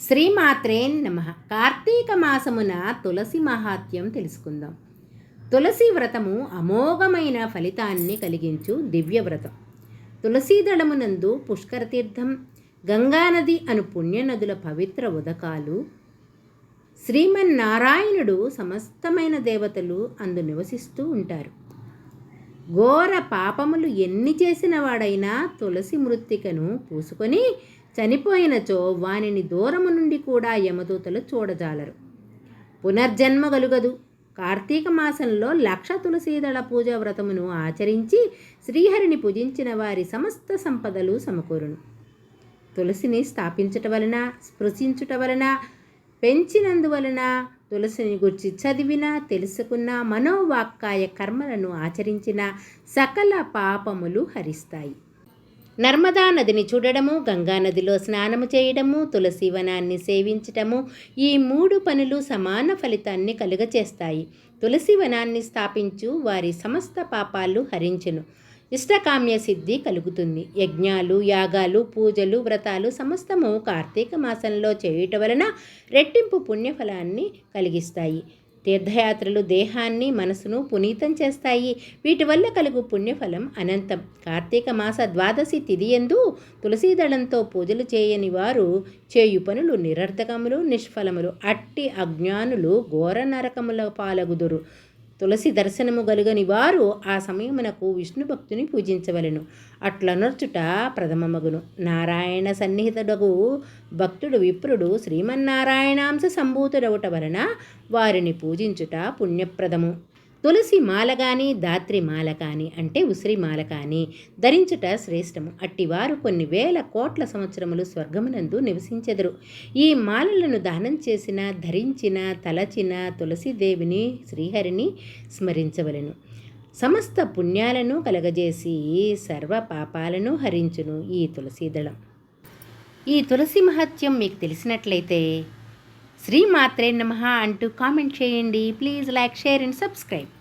శ్రీమాత్రే నమ. కార్తీక మాసమున తులసి మహాత్యం తెలుసుకుందాం. తులసి వ్రతము అమోఘమైన ఫలితాన్ని కలిగించు దివ్య వ్రతం. తులసీదళమునందు పుష్కర తీర్థం గంగానది అను పుణ్యనదుల పవిత్ర ఉదకాలు శ్రీమన్నారాయణుడు సమస్తమైన దేవతలు అందు నివసిస్తూ ఉంటారు. ఘోర పాపములు ఎన్ని చేసిన వాడైనా తులసి మృత్తికను పూసుకొని చనిపోయినచో వానిని దూరము నుండి కూడా యమదూతలు చూడజాలరు. పునర్జన్మ కలుగదు కార్తీక మాసంలో లక్ష తులసీదళ పూజ వ్రతమును ఆచరించి శ్రీహరిని పూజించిన వారి సమస్త సంపదలు సమకూరును. తులసిని స్థాపించుట వలన స్పృశించుట వలన పెంచినందువలన తులసిని గురించి చదివిన తెలుసుకున్న మనోవాక్కాయ కర్మలను ఆచరించిన సకల పాపములు హరిస్తాయి. నర్మదా నదిని చూడడము గంగా నదిలో స్నానము చేయడము తులసి వనాన్ని సేవించటము ఈ మూడు పనులు సమాన ఫలితాన్ని కలుగచేస్తాయి. తులసి వనాన్ని స్థాపించు వారి సమస్త పాపాలు హరించును. ఇష్టకామ్య సిద్ధి కలుగుతుంది. యజ్ఞాలు యాగాలు పూజలు వ్రతాలు సమస్తము కార్తీక మాసంలో చేయుట వలన రెట్టింపు పుణ్యఫలాన్ని కలిగిస్తాయి. తీర్థయాత్రలు దేహాన్ని మనసును పునీతం చేస్తాయి. వీటి వల్ల కలుగు పుణ్యఫలం అనంతం. కార్తీక మాస ద్వాదశి తిథి ఎందు తులసీదళంతో పూజలు చేయని వారు చేయు పనులు నిరర్ధకములు నిష్ఫలములు. అట్టి అజ్ఞానులు ఘోర నరకముల పాలగుదురు. తులసి దర్శనము గలుగని వారు ఆ సమయమునకు విష్ణు భక్తుని పూజించవలెను. అట్లనర్చుట ప్రథమమగును. నారాయణ సన్నిహితుడగు భక్తుడు విప్రుడు శ్రీమన్నారాయణాంశ సంభూతుడవుట వలన వారిని పూజించుట పుణ్యప్రదము. తులసి మాల కానీ దాత్రి మాల కానీ అంటే ఉసిరి మాల కానీ ధరించుట శ్రేష్టము. అట్టివారు కొన్ని వేల కోట్ల సంవత్సరములు స్వర్గమునందు నివసించెదరు. ఈ మాలలను దానం చేసిన ధరించిన తలచిన తులసిదేవిని శ్రీహరిని స్మరించవలెను. సమస్త పుణ్యాలను కలగజేసి సర్వ పాపాలను హరించును ఈ తులసీదళం ఈ తులసి మహత్యం మీకు తెలిసినట్లయితే శ్రీమాత్రే నమ అంటూ కామెంట్ చేయండి. Please like share and subscribe.